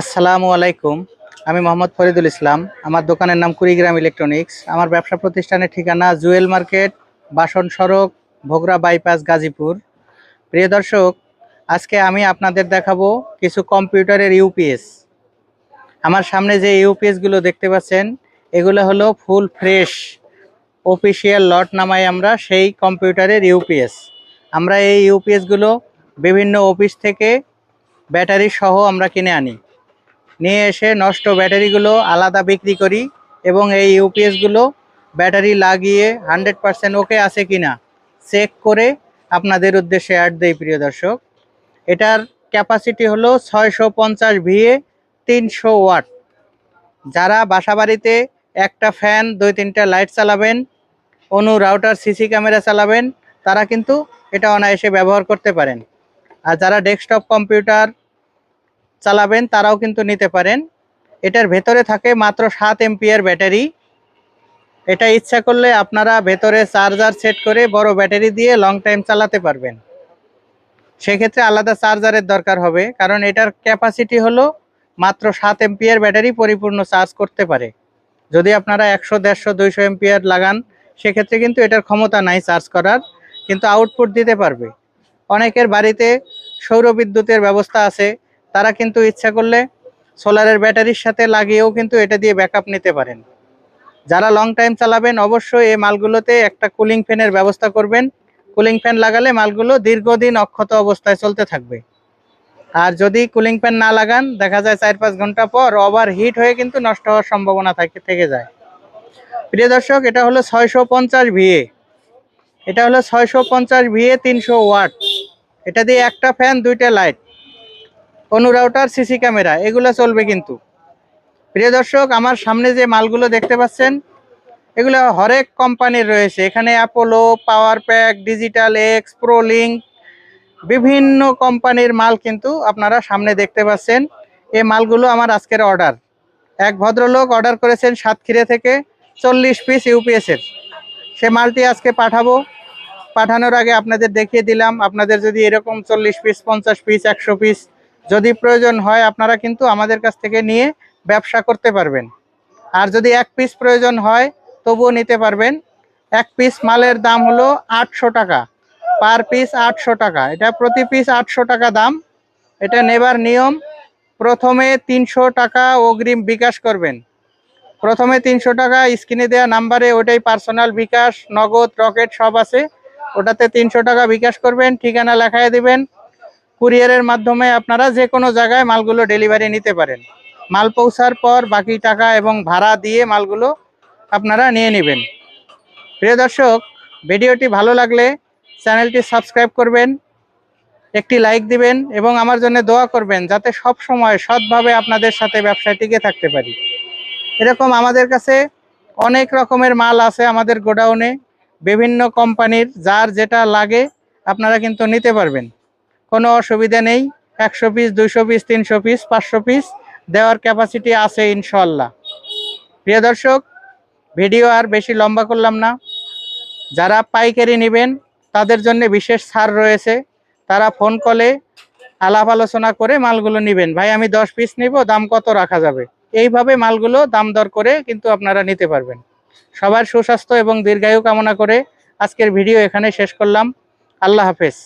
আসসালামু আলাইকুম। আমি মোহাম্মদ ফরিদুল ইসলাম। আমার দোকানের নাম কুড়িগ্রাম ইলেকট্রনিক্স। আমার ব্যবসা প্রতিষ্ঠানের ঠিকানা জুয়েল মার্কেট, বাসন সড়ক, ভোগরা বাইপাস, গাজীপুর। প্রিয় দর্শক, আজকে আমি আপনাদের দেখাবো কিছু কম্পিউটারের ইউপিএস। আমার সামনে যে ইউপিএসগুলো দেখতে পাচ্ছেন, এগুলো হলো ফুল ফ্রেশ, অফিসিয়াল লট নামাই আমরা সেই কম্পিউটারের ইউপিএস। আমরা এই ইউপিএসগুলো বিভিন্ন অফিস থেকে ব্যাটারি সহ আমরা কিনে আনি। নিয়ে এসে নষ্ট ব্যাটারিগুলো আলাদা বিক্রি করি এবং এই ইউপিএসগুলো ব্যাটারি লাগিয়ে হান্ড্রেড পারসেন্ট ওকে আছে কিনা চেক করে আপনাদের উদ্দেশ্যে অ্যাড দেই, প্রিয় দর্শক। এটার ক্যাপাসিটি হলো ছয়শো পঞ্চাশ ভিএ তিনশো ওয়াট। যারা বাসাবাড়িতে একটা ফ্যান দুই তিনটা লাইট চালাবেন, অনু রাউটার সিসি ক্যামেরা চালাবেন, তারা কিন্তু এটা অনায়াসে ব্যবহার করতে পারেন। আর যারা ডেস্কটপ কম্পিউটার চালাবেন, তারাও কিন্তু নিতে পারেন। এটার ভেতরে থাকে মাত্র সাত এমপিয়ার ব্যাটারি। এটা ইচ্ছা করলে আপনারা ভেতরে চার্জার সেট করে বড় ব্যাটারি দিয়ে লং টাইম চালাতে পারবেন। সেক্ষেত্রে আলাদা চার্জারের দরকার হবে, কারণ এটার ক্যাপাসিটি হলো মাত্র সাত এমপিয়ার ব্যাটারি পরিপূর্ণ চার্জ করতে পারে। যদি আপনারা একশো, দেড়শো, দুইশো এমপিয়ার লাগান, সেক্ষেত্রে কিন্তু এটার ক্ষমতা নাই চার্জ করার, কিন্তু আউটপুট দিতে পারবে। অনেকের বাড়িতে সৌর বিদ্যুতের ব্যবস্থা আছে তারা কিন্তু ইচ্ছা করলে সোলারের ব্যাটারির সাথে লাগিয়েও কিন্তু এটা দিয়ে ব্যাকআপ নিতে পারেন। যারা লং টাইম চালাবেন অবশ্যই এই মালগুলোতে একটা কুলিং ফ্যানের ব্যবস্থা করবেন। কুলিং ফ্যান লাগালে মালগুলো দীর্ঘদিন অক্ষত অবস্থায় চলতে থাকবে। আর যদি কুলিং ফ্যান না লাগান, দেখা যায় চার পাঁচ ঘণ্টা পর ওভার হিট হয়ে কিন্তু নষ্ট হওয়ার সম্ভাবনা থাকে, থেকে যায়। প্রিয় দর্শক, এটা হলো ছয়শো পঞ্চাশ ভিএ এটা হলো ছয়শো পঞ্চাশ ভিএ তিনশো ওয়াট। এটা দিয়ে একটা ফ্যান দুইটা লাইট অনুরাউটার সিসি ক্যামেরা, এগুলো চলবে কিন্তু। প্রিয় দর্শক, আমার সামনে যে মালগুলো দেখতে পাচ্ছেন, এগুলো হরেক কোম্পানির রয়েছে। এখানে Apollo power pack digital X Prolink বিভিন্ন কোম্পানির মাল কিন্তু আপনারা সামনে দেখতে পাচ্ছেন। এই মালগুলো আমার আজকের অর্ডার। এক ভদ্রলোক অর্ডার করেছেন সাতক্ষীরা থেকে চল্লিশ পিস ইউপিএসের সে মালটি আজকে পাঠাবো। পাঠানোর আগে আপনাদের দেখিয়ে দিলাম। আপনাদের যদি এরকম চল্লিশ পিস, পঞ্চাশ পিস, একশো পিস যদি প্রয়োজন হয় আপনারা কিন্তু আমাদের কাছ থেকে নিয়ে ব্যবসা করতে পারবেন। আর যদি এক পিস প্রয়োজন হয়, তবুও নিতে পারবেন। এক পিস মালের দাম হলো আটশো টাকা। পার পিস আটশো টাকা। এটা প্রতি পিস আটশো টাকা দাম। এটা নেবার নিয়ম, প্রথমে তিনশো টাকা অগ্রিম বিকাশ করবেন। প্রথমে তিনশো টাকা, স্ক্রিনে দেওয়া নাম্বারে ওটাই পার্সোনাল বিকাশ, নগদ, রকেট সব আছে। ওটাতে তিনশো টাকা বিকাশ করবেন, ঠিকানা লেখায় দিবেন। কুরিয়ারের মাধ্যমে আপনারা যে কোনো জায়গায় মালগুলো ডেলিভারি নিতে পারেন। মাল পৌঁছার পর বাকি টাকা এবং ভাড়া দিয়ে মালগুলো আপনারা নিয়ে নেবেন। প্রিয় দর্শক, ভিডিওটি ভালো লাগলে চ্যানেলটি সাবস্ক্রাইব করবেন, একটি লাইক দিবেন এবং আমার জন্য দোয়া করবেন যাতে সব সময় সৎভাবে আপনাদের সাথে ব্যবসায় টিকে থাকতে পারি। এরকম আমাদের কাছে অনেক রকমের মাল আছে আমাদের গোডাউনে। বিভিন্ন কোম্পানির, যার যেটা লাগে আপনারা কিন্তু নিতে পারবেন। কোনো অসুবিধা নেই। একশো পিস দুইশো পিস তিনশো পিস পাঁচশো পিস দেওয়ার ক্যাপাসিটি আছে ইনশাল্লাহ প্রিয় দর্শক, ভিডিও আর বেশি লম্বা করলাম না। যারা পাইকারি নেবেন, তাদের জন্য বিশেষ ছাড় রয়েছে। তারা ফোন কলে আলাপ আলোচনা করে মালগুলো নেবেন। ভাই, আমি দশ পিস নিব, দাম কত রাখা যাবে? এইভাবে মালগুলো দাম দর করে কিন্তু আপনারা নিতে পারবেন। সবার সুস্বাস্থ্য এবং দীর্ঘায়ু কামনা করে আজকের ভিডিও এখানে শেষ করলাম। আল্লাহ হাফেজ।